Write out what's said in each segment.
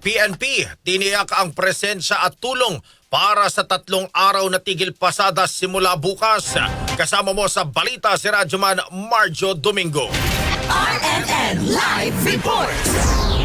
PNP, tiniyak ang presensya at tulong para sa tatlong araw na tigil pasada simula bukas. Kasama mo sa balita si Radyoman Marjo Domingo. RNN Live Report!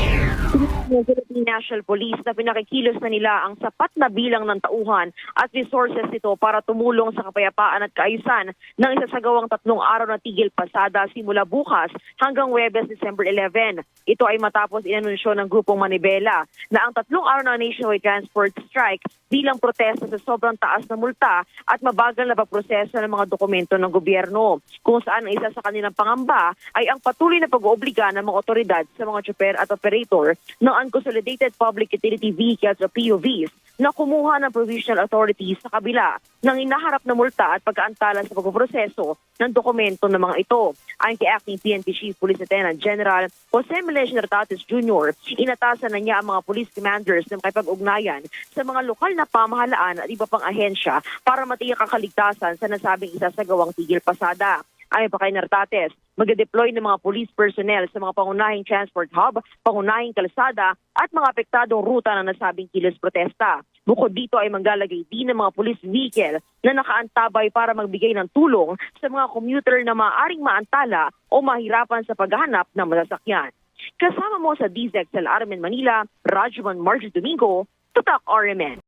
Ng Philippine National Police na pinakikilos na nila ang sapat na bilang ng tauhan at resources nito para tumulong sa kapayapaan at kaayusan ng isasagawang tatlong araw na tigil pasada simula bukas hanggang Webes, December 11. Ito ay matapos inanunsyo ng grupong Manibela na ang tatlong araw na nationwide transport strike bilang protesta sa sobrang taas na multa at mabagal na pagproseso ng mga dokumento ng gobyerno. Kung saan ang isa sa kanilang pangamba ay ang patuloy na pag-oobliga ng mga otoridad sa mga tsuper at operator ng Unconsolidated Public Utility Vehicles o PUVs na kumuha ng provisional authorities sa kabila ng inaharap na multa at pagkaantala sa pagpoproseso ng dokumento ng mga ito. Ayon kay Acting PNP Chief Police Lieutenant General Jose Melesio Nartates Jr., inatasan na niya ang mga police commanders na makipag-ugnayan sa mga lokal na pamahalaan at iba pang ahensya para matiyak ang kaligtasan sa nasabing isasagawang tigil pasada. Ayon pa kay Nartates, magde-deploy ng mga police personnel sa mga pangunahing transport hub, pangunahing kalsada at mga apektadong ruta ng nasabing kilos protesta. Bukod dito ay maglalagay din ng mga police vehicle na nakaantabay para magbigay ng tulong sa mga commuter na maaaring maantala o mahirapan sa paghahanap ng masasakyan. Kasama mo sa DZXL Armen Manila, Rajman Marjo Domingo, Tutak RMN.